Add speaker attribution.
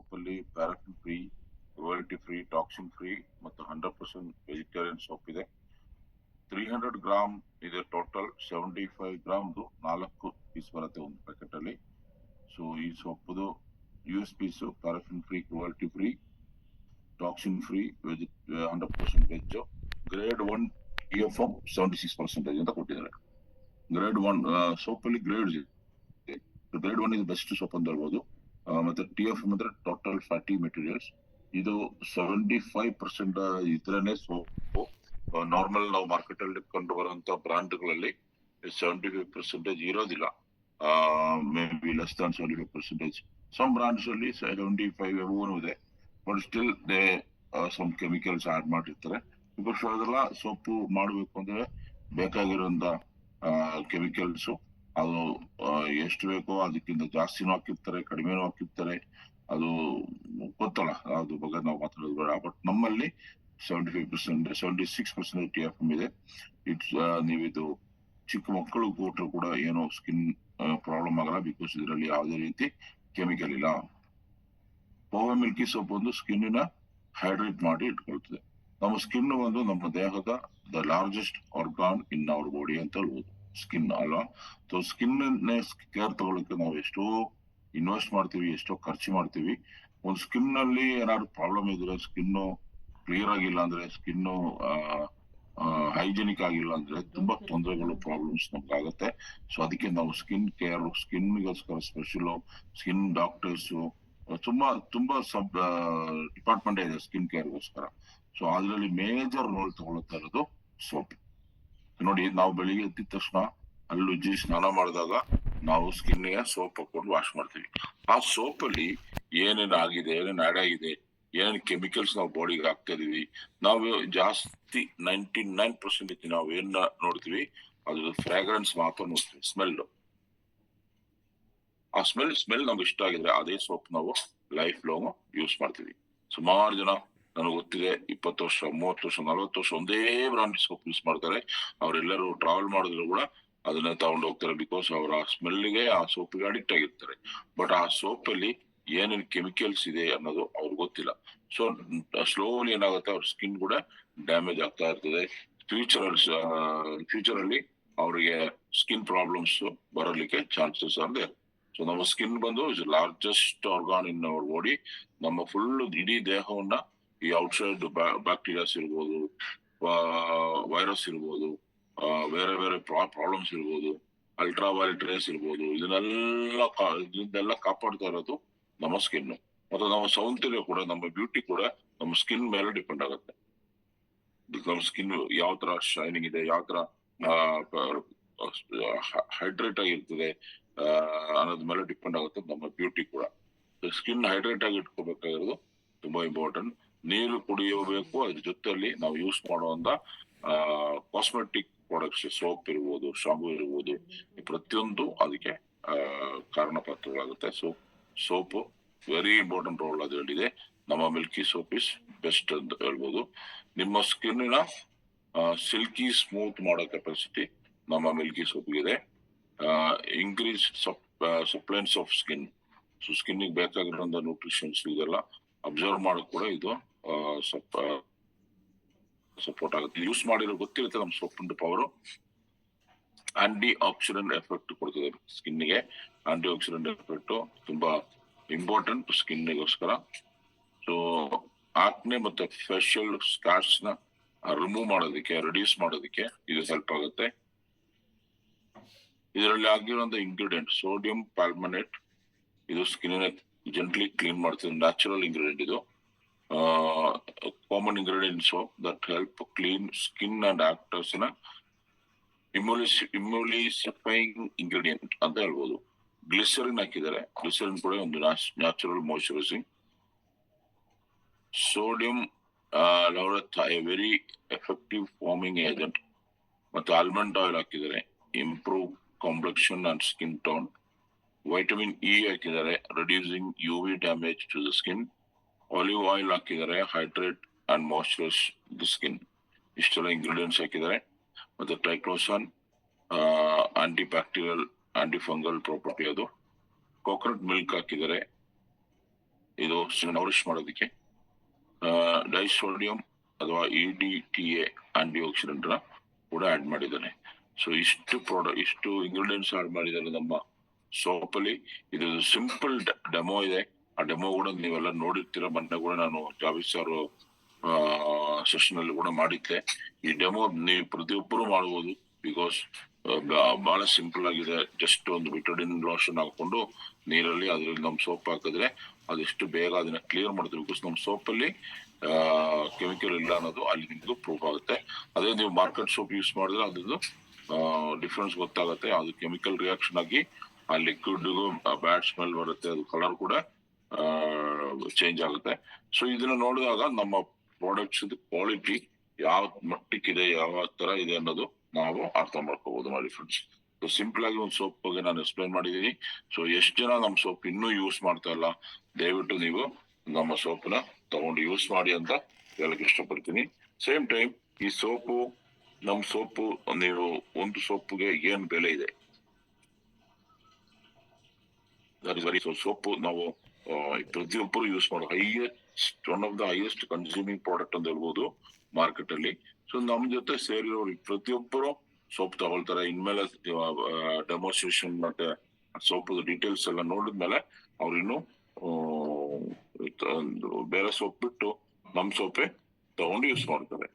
Speaker 1: Soap ಅಲ್ಲಿ paraffin free royalty free toxin free ಮತ್ತು hundred percent vegetarian soap ಇದೆ. Three hundred gram ಇದೆ total seventy five ಗ್ರಾಮ್ದು ನಾಲ್ಕು ಪೀಸ್ ಬರುತ್ತೆ ಒಂದು ಪ್ಯಾಕೆಟ್ ಅಲ್ಲಿ. ಸೊ ಈ ಸೊಪ್ಪುದು U S piece paraffin free cruelty free toxin free veg hundred percent veg grade one E F M seventy six percentage ಅಂತ ಕೊಟ್ಟಿದ್ದಾರೆ. ಗ್ರೇಡ್ ಒನ್ ಸೋಪಲ್ಲಿ ಗ್ರೇಡ್ ಗ್ರೇಡ್ ಒನ್ ಇದು. ಬೆಸ್ಟ್ ಸೋಪ್ ಅಂತ ಹೇಳ್ಬೋದು. ಮತ್ತೆ ಟಿ ಎಫ್ ಅಂದ್ರೆ total fatty materials ಇದು seventy five percent ಇದ್ರೇನೆ ಸೋಪು. ನಾರ್ಮಲ್ ನಾವು ಮಾರ್ಕೆಟ್ ಅಲ್ಲಿ ಕಂಡು ಬರುವಂತ ಬ್ರಾಂಡ್ಗಳಲ್ಲಿ ಸೆವೆಂಟಿ ಫೈವ್ ಪರ್ಸೆಂಟೇಜ್ ಇರೋದಿಲ್ಲ. May be less than seventy five percentage some brands ಅಲ್ಲಿ ಸೆವೆಂಟಿ ಫೈವ್ ಎಬೋನು ಇದೆ. But still they some chemicals add ಮಾಡಿರ್ತಾರೆ. ಸೋಪು ಅದೆಲ್ಲ ಸೊಪ್ಪು ಮಾಡಬೇಕು ಅಂದ್ರೆ ಬೇಕಾಗಿರುವಂತ ಕೆಮಿಕಲ್ಸ್ ಅದು ಎಷ್ಟು ಬೇಕೋ ಅದಕ್ಕಿಂತ ಜಾಸ್ತಿನೂ ಹಾಕಿರ್ತಾರೆ, ಕಡಿಮೆನೂ ಹಾಕಿರ್ತಾರೆ. ಅದು ಗೊತ್ತಲ್ಲ, ಅದ್ರ ಬಗ್ಗೆ ನಾವು ಮಾತಾಡೋದು ಬೇಡ. ಬಟ್ ನಮ್ಮಲ್ಲಿ seventy five percent seventy six percent T F ಇದೆ ಇಟ್ಸ್ ನೀವಿದು ಚಿಕ್ಕ ಮಕ್ಕಳು ಕೊಟ್ಟರು ಕೂಡ ಏನೋ ಸ್ಕಿನ್ ಪ್ರಾಬ್ಲಮ್ ಆಗಲ್ಲ ಬಿಕಾಸ್ ಇದರಲ್ಲಿ ಯಾವುದೇ ರೀತಿ ಕೆಮಿಕಲ್ ಇಲ್ಲ. ಪೋವಾ ಮಿಲ್ಕಿ ಸೋಪ್ ಒಂದು ಸ್ಕಿನ್ನ ಹೈಡ್ರೇಟ್ ಮಾಡಿ ಇಟ್ಕೊಳ್ತದೆ. ನಮ್ಮ ಸ್ಕಿನ್ ಒಂದು ನಮ್ಮ ದೇಹದ the largest organ in our body ಅಂತ ಹೇಳ್ಬೋದು. ಸ್ಕಿನ್ ಅಲ್ವಾ ಸೊ ಸ್ಕಿನ್ ಕೇರ್ ತಗೊಳಕ್ಕೆ ನಾವು ಎಷ್ಟೋ ಇನ್ವೆಸ್ಟ್ ಮಾಡ್ತೀವಿ, ಎಷ್ಟೋ ಖರ್ಚು ಮಾಡ್ತೀವಿ. ಒಂದು ಸ್ಕಿನ್ ಅಲ್ಲಿ ಏನಾದ್ರು ಪ್ರಾಬ್ಲಮ್ ಇದ್ರೆ ಸ್ಕಿನ್ ಕ್ಲಿಯರ್ ಆಗಿಲ್ಲ ಅಂದ್ರೆ ಸ್ಕಿನ್ ಹೈಜಿನಿಕ್ ಆಗಿಲ್ಲ ಅಂದ್ರೆ ತುಂಬಾ ತೊಂದರೆಗಳು ಪ್ರಾಬ್ಲಮ್ಸ್ ನಮ್ಗೆ ಆಗುತ್ತೆ. ಸೊ ಅದಕ್ಕೆ ನಾವು ಸ್ಕಿನ್ ಕೇರ್ ಸ್ಕಿನ್ಗೋಸ್ಕರ ಸ್ಪೆಷಲ್ ಸ್ಕಿನ್ ಡಾಕ್ಟರ್ಸ್ ತುಂಬಾ ತುಂಬಾ ಸಬ್ ಡಿಪಾರ್ಟ್ಮೆಂಟ್ ಇದೆ ಸ್ಕಿನ್ ಕೇರ್ಗೋಸ್ಕರ ಸೊ ಅದರಲ್ಲಿ ಮೇಜರ್ ರೋಲ್ ತಗೊಳ್ತಾ ಇರೋದು ಸೋಪ್. ನೋಡಿ, ನಾವು ಬೆಳಿಗ್ಗೆ ಎದ್ದಿದ ತಕ್ಷಣ ಅಲ್ಲಿ ಉಜ್ಜಿ ಸ್ನಾನ ಮಾಡಿದಾಗ ನಾವು ಸ್ಕಿನ್ಗೆ ಸೋಪ್ ಹಾಕೊಂಡು ವಾಶ್ ಮಾಡ್ತೀವಿ. ಆ ಸೋಪ್ ಅಲ್ಲಿ ಏನೇನ್ ಆಗಿದೆ, ಏನೇನ್ ಆಡ್ ಆಗಿದೆ, ಏನೇನ್ ಕೆಮಿಕಲ್ಸ್ ನಾವು ಬಾಡಿಗೆ ಹಾಕ್ತಾ ಇದೀವಿ, ನಾವು ಜಾಸ್ತಿ ನೈಂಟಿ ನೈನ್ ಪರ್ಸೆಂಟ್ ನಾವು ಏನ್ ನೋಡ್ತೀವಿ ಅದ್ರ ಫ್ರಾಗ್ರೆನ್ಸ್ ಮಾತ್ರ ನೋಡ್ತೀವಿ ಸ್ಮೆಲ್ ಆ ಸ್ಮೆಲ್ ಸ್ಮೆಲ್ ನಮ್ಗೆ ಇಷ್ಟ ಆಗಿದ್ರೆ ಅದೇ ಸೋಪ್ ನಾವು ಲೈಫ್ ಲಾಂಗ್ ಯೂಸ್ ಮಾಡ್ತೀವಿ. ಸುಮಾರು ಜನ ನನಗೆ ಗೊತ್ತಿದೆ ಇಪ್ಪತ್ತು ವರ್ಷ, ಮೂವತ್ತು ವರ್ಷ, ನಲವತ್ತು ವರ್ಷ ಒಂದೇ ಬ್ರಾಂಡ್ ಸೋಪ್ ಯೂಸ್ ಮಾಡ್ತಾರೆ. ಅವರೆಲ್ಲರೂ ಟ್ರಾವೆಲ್ ಮಾಡಿದ್ರು ಕೂಡ ಅದನ್ನ ತಗೊಂಡು ಹೋಗ್ತಾರೆ ಬಿಕಾಸ್ ಅವರ ಸ್ಮೆಲ್ಗೆ ಆ ಸೋಪಿಗೆ ಅಡಿಕ್ಟ್ ಆಗಿರ್ತಾರೆ. ಬಟ್ ಆ ಸೋಪಲ್ಲಿ ಏನೇನು ಕೆಮಿಕಲ್ಸ್ ಇದೆ ಅನ್ನೋದು ಅವ್ರಿಗೆ ಗೊತ್ತಿಲ್ಲ. ಸೊ ಸ್ಲೋಲಿ ಏನಾಗುತ್ತೆ ಅವ್ರ ಸ್ಕಿನ್ ಕೂಡ ಡ್ಯಾಮೇಜ್ ಆಗ್ತಾ ಇರ್ತದೆ. ಫ್ಯೂಚರ್ ಫ್ಯೂಚರ್ ಅಲ್ಲಿ ಅವರಿಗೆ ಸ್ಕಿನ್ ಪ್ರಾಬ್ಲಮ್ಸ್ ಬರಲಿಕ್ಕೆ ಚಾನ್ಸಸ್ ಅಂದೇ ಸೊ ನಮ್ಮ ಸ್ಕಿನ್ ಬಂದು largest organ in our body ನಮ್ಮ ಫುಲ್ ಇಡೀ ದೇಹವನ್ನ ಈ ಔಟ್ಸೈಡ್ ಬ್ಯಾಕ್ಟೀರಿಯಾಸ್ ಇರ್ಬೋದು ವೈರಸ್ ಇರ್ಬೋದು ಬೇರೆ ಬೇರೆ ಪ್ರಾಬ್ಲಮ್ಸ್ ಇರ್ಬೋದು ಅಲ್ಟ್ರಾ ವೈಲೆಟ್ ರೇಸ್ ಇರ್ಬೋದು ಇದನ್ನೆಲ್ಲ ಇದನ್ನೆಲ್ಲ ಕಾಪಾಡ್ತಾ ಇರೋದು ನಮ್ಮ ಸ್ಕಿನ್ ಮತ್ತು ನಮ್ಮ ಸೌಂದರ್ಯ ಕೂಡ ನಮ್ಮ ಬ್ಯೂಟಿ ಕೂಡ ನಮ್ಮ ಸ್ಕಿನ್ ಮೇಲೆ ಡಿಪೆಂಡ್ ಆಗುತ್ತೆ. ನಮ್ಮ ಸ್ಕಿನ್ ಯಾವ ತರ ಶೈನಿಂಗ್ ಇದೆ ಯಾವ ತರ ಹೈಡ್ರೇಟ್ ಆಗಿರ್ತದೆ ಆ, ಅನ್ನೋದ್ ಮೇಲೆ ಡಿಪೆಂಡ್ ಆಗುತ್ತೆ ನಮ್ಮ ಬ್ಯೂಟಿ ಕೂಡ. ಸ್ಕಿನ್ ಹೈಡ್ರೇಟ್ ಆಗಿ ಇಟ್ಕೋಬೇಕಾಗಿರೋದು ತುಂಬಾ ಇಂಪಾರ್ಟೆಂಟ್ ನೀರು ಕುಡಿಯಬೇಕು ಅದ್ರ ಜೊತೆಯಲ್ಲಿ ನಾವು ಯೂಸ್ ಮಾಡುವಂತ ಕಾಸ್ಮೆಟಿಕ್ ಪ್ರಾಡಕ್ಟ್ಸ್ ಸೋಪ್ ಇರ್ಬೋದು ಶಾಂಪು ಇರ್ಬೋದು ಪ್ರತಿಯೊಂದು ಅದಕ್ಕೆ ಕಾರಣ ಕಾರಣಪಾತ್ರಗಳಾಗುತ್ತೆ. So soap very important role ಅದು ಹೇಳಿದೆ. ನಮ್ಮ ಮಿಲ್ಕಿ ಸೋಪ್ ಇಸ್ ಬೆಸ್ಟ್ ಅಂತ ಹೇಳ್ಬೋದು. ನಿಮ್ಮ ಸ್ಕಿನ್ನಿನ ಸಿಲ್ಕಿ ಸ್ಮೂತ್ ಮಾಡೋ ಕೆಪಾಸಿಟಿ ನಮ್ಮ milky ಸೋಪ್ಗಿದೆ increase suppleness of skin so ಸ್ಕಿನ್ನಿಗೆ ಬೇಕಾಗಿರೋ ನ್ಯೂಟ್ರಿಷನ್ಸ್ ಇದೆಲ್ಲ ಅಬ್ಸರ್ವ್ ಮಾಡೋಕೆ ಕೂಡ ಇದು ಸ್ವಲ್ಪ ಸಪೋರ್ಟ್ ಆಗುತ್ತೆ. ಯೂಸ್ ಮಾಡಿರೋ ಗೊತ್ತಿರುತ್ತೆ ನಮ್ಮ ಸೊಪ್ಪಿನ ಪವರು ಆಂಟಿ ಆಕ್ಸಿಡೆಂಟ್ ಎಫೆಕ್ಟ್ ಕೊಡ್ತದೆ ಸ್ಕಿನ್ಗೆ ಆಂಟಿ ಆಕ್ಸಿಡೆಂಟ್ ಎಫೆಕ್ಟ್ ತುಂಬಾ ಇಂಪಾರ್ಟೆಂಟ್ ಸ್ಕಿನ್ಗೋಸ್ಕರ ಸೊ ಆಕ್ನೆ ಮತ್ತೆ ಫೇಶಿಯಲ್ ಸ್ಕಾರ್ಸ್ನ ರಿಮೂವ್ ಮಾಡೋದಕ್ಕೆ ರಿಡ್ಯೂಸ್ ಮಾಡೋದಕ್ಕೆ ಇದು ಹೆಲ್ಪ್ ಆಗುತ್ತೆ. ಇದರಲ್ಲಿ ಆಗಿರುವಂತ ಇಂಗ್ರೀಡಿಯೆಂಟ್ ಸೋಡಿಯಂ ಪಾಲ್ಮನೇಟ್ ಇದು ಸ್ಕಿನ್ ಜೆಂಟ್ಲಿ ಕ್ಲೀನ್ ಮಾಡ್ತದೆ ನ್ಯಾಚುರಲ್ ಇಂಗ್ರೀಡಿಯೆಂಟ್ ಇದು. Common ingredients that help clean skin and ಆಕ್ಟರ್ಸ್ನ ಇಮ್ಯುಲಿಸ್ ಇಮ್ಯುಲಿಸಿಫೈಯಿಂಗ್ ಇಂಗ್ರೀಡಿಯೆಂಟ್ ಅಂತ ಹೇಳ್ಬೋದು. ಗ್ಲಿಸರಿನ್ ಹಾಕಿದ್ದಾರೆ. ಗ್ಲಿಸರಿನ್ ಕೂಡ ಒಂದು natural moisturising sodium laureth a very effective foaming agent ಮತ್ತು ಆಲ್ಮಂಡ್ ಆಯಿಲ್ ಹಾಕಿದ್ದಾರೆ. Improve complexion and skin tone vitamin E ಹಾಕಿದ್ದಾರೆ. Reducing U V damage to the skin olive oil ಹಾಕಿದ್ದಾರೆ hydrate and moisturise the skin ಇಷ್ಟೆಲ್ಲ ingredients ಹಾಕಿದ್ದಾರೆ ಮತ್ತು triclosan anti bacterial anti fungal property ಅದು. Coconut milk ಹಾಕಿದ್ದಾರೆ ಇದು nourish ಮಾಡೋದಕ್ಕೆ. Disodium ಅಥವಾ E D T A anti ಆಕ್ಸಿಡೆಂಟ್ನ ಕೂಡ ಆ್ಯಡ್ ಮಾಡಿದ್ದಾನೆ. ಸೊ ಇಷ್ಟು ಪ್ರಾಡಕ್ಟ್ ಇಷ್ಟು ಇಂಗ್ರೀಡಿಯೆಂಟ್ಸ್ ಆ್ಯಡ್ ಮಾಡಿದ್ದಾರೆ ನಮ್ಮ ಸೋಪಲ್ಲಿ. ಇದು ಸಿಂಪಲ್ ಡೆಮೋ ಇದೆ. ಆ ಡೆಮೋ ಕೂಡ ನೀವೆಲ್ಲ ನೋಡಿರ್ತೀರ. ಮೊನ್ನೆ ಕೂಡ ನಾನು ಜಾವೇದ್ ಸಾರು ಸೆಷನ್ ಅಲ್ಲಿ ಕೂಡ ಮಾಡಿದ್ದೆ. ಈ ಡೆಮೋ ನೀವು ಪ್ರತಿಯೊಬ್ಬರು ಮಾಡಬಹುದು ಬಿಕಾಸ್ ಬಹಳ ಸಿಂಪಲ್ ಆಗಿದೆ. ಜಸ್ಟ್ ಒಂದು ಬಿಟೋಡಿನ್ ಲೋಷನ್ ಹಾಕೊಂಡು ನೀರಲ್ಲಿ ಅದ್ರಲ್ಲಿ ನಮ್ ಸೋಪ್ ಹಾಕಿದ್ರೆ ಅದೆಷ್ಟು ಬೇಗ ಅದನ್ನ ಕ್ಲಿಯರ್ ಮಾಡ್ತೀವಿ. ಬಿಕಾಸ್ ನಮ್ ಸೋಪ್ ಅಲ್ಲಿ ಕೆಮಿಕಲ್ ಇಲ್ಲ ಅನ್ನೋದು ಅಲ್ಲಿ ನಿಮ್ಗೆ ಪ್ರೂಫ್ ಆಗುತ್ತೆ. ಅದೇ ನೀವು ಮಾರ್ಕೆಟ್ ಸೋಪ್ ಯೂಸ್ ಮಾಡಿದ್ರೆ ಅದ್ರದ್ದು ಡಿಫ್ರೆನ್ಸ್ ಗೊತ್ತಾಗುತ್ತೆ. ಅದು ಕೆಮಿಕಲ್ ರಿಯಾಕ್ಷನ್ ಆಗಿ ಆ ಲಿಕ್ವಿಡ್ಗೂ ಬ್ಯಾಡ್ ಸ್ಮೆಲ್ ಬರುತ್ತೆ. ಅದು ಕಲರ್ ಕೂಡ ಚೇಂಜ್ ಆಗುತ್ತೆ. ಸೊ ಇದನ್ನ ನೋಡಿದಾಗ ನಮ್ಮ ಪ್ರಾಡಕ್ಟ್ಸ್ ಕ್ವಾಲಿಟಿ ಯಾವ ಮಟ್ಟಕ್ಕಿದೆ ಯಾವ ತರ ಇದೆ ಅನ್ನೋದು ನಾವು ಅರ್ಥ ಮಾಡ್ಕೋಬಹುದು ಮಾಡಿ ಫ್ರೆಂಡ್ಸ್ ಸೊ ಸಿಂಪಲ್ ಆಗಿ ಒಂದು ಸೋಪ್ ಬಗ್ಗೆ ನಾನು ಎಕ್ಸ್ಪ್ಲೈನ್ ಮಾಡಿದೀನಿ. ಸೊ ಎಷ್ಟು ಜನ ನಮ್ಮ ಸೋಪ್ ಇನ್ನೂ ಯೂಸ್ ಮಾಡ್ತಾ ಇಲ್ಲ, ದಯವಿಟ್ಟು ನೀವು ನಮ್ಮ ಸೋಪ್ನ ತಗೊಂಡು ಯೂಸ್ ಮಾಡಿ ಅಂತ ಹೇಳಕ್ ಇಷ್ಟಪಡ್ತೀನಿ. ಸೇಮ್ ಟೈಮ್ ಈ ಸೋಪು ನಮ್ಮ ಸೋಪು ನೀವು ಒಂದು ಸೋಪ್ಗೆ ಏನ್ ಬೆಲೆ ಇದೆ? ಸರಿ ಸೊ ಸೋಪು ನಾವು ಪ್ರತಿಯೊಬ್ಬರು ಯೂಸ್ ಮಾಡೋ highest one of the highest consuming product ಅಂತ ಹೇಳ್ಬೋದು ಮಾರ್ಕೆಟ್ ಅಲ್ಲಿ. ಸೊ ನಮ್ ಜೊತೆ ಸೇರಿರೋರು ಪ್ರತಿಯೊಬ್ಬರು ಸೋಪ್ ತಗೊಳ್ತಾರೆ. ಇನ್ಮೇಲೆ ಡೆಮೋನ್ಸ್ಟ್ರೇಷನ್ ಮತ್ತೆ ಸೋಪ್ ಡೀಟೇಲ್ಸ್ ಎಲ್ಲ ನೋಡಿದ್ಮೇಲೆ ಅವ್ರು ಇನ್ನು ಆ, ಬೇರೆ ಸೋಪ್ ಬಿಟ್ಟು ನಮ್ ಸೋಪೆ ತಗೊಂಡು ಯೂಸ್ ಮಾಡ್ತಾರೆ.